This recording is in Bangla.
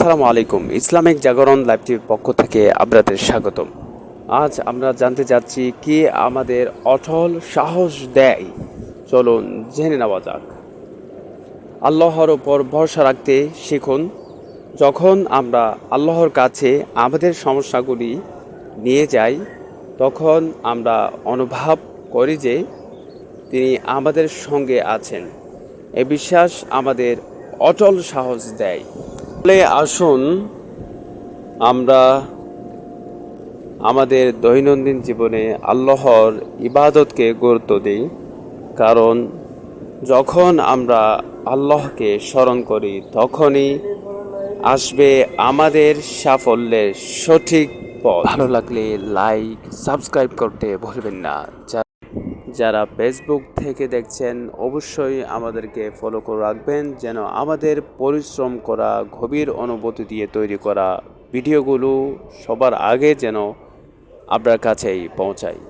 আসসালামু আলাইকুম। ইসলামিক জাগরণ লাইভ টিভির পক্ষ থেকে আপনাদের স্বাগতম। আজ আমরা জানতে যাচ্ছি কি আমাদের অটল সাহস দেয়? চলুন জেনে নেওয়া যাক। আল্লাহর ওপর ভরসা রাখতে শিখুন। যখন আমরা আল্লাহর কাছে আমাদের সমস্যাগুলি নিয়ে যাই, তখন আমরা অনুভব করি যে তিনি আমাদের সঙ্গে আছেন। এ বিশ্বাস আমাদের অটল সাহস দেয়। তাহলে আসুন আমরা আমাদের দৈনন্দিন জীবনে আল্লাহর ইবাদতকে গুরুত্ব দিই। কারণ যখন আমরা আল্লাহকে স্মরণ করি, তখনই আসবে আমাদের সাফল্যের সঠিক পথ। ভালো লাগলে লাইক সাবস্ক্রাইব করতে ভুলবেন না। যারা ফেসবুক থেকে দেখছেন, অবশ্যই আমাদেরকে ফলো করে রাখবেন যেন আমাদের পরিশ্রম করা, গভীর অনুভূতি দিয়ে তৈরি করা ভিডিওগুলো সবার আগে যেন আপনার কাছেই পৌঁছায়।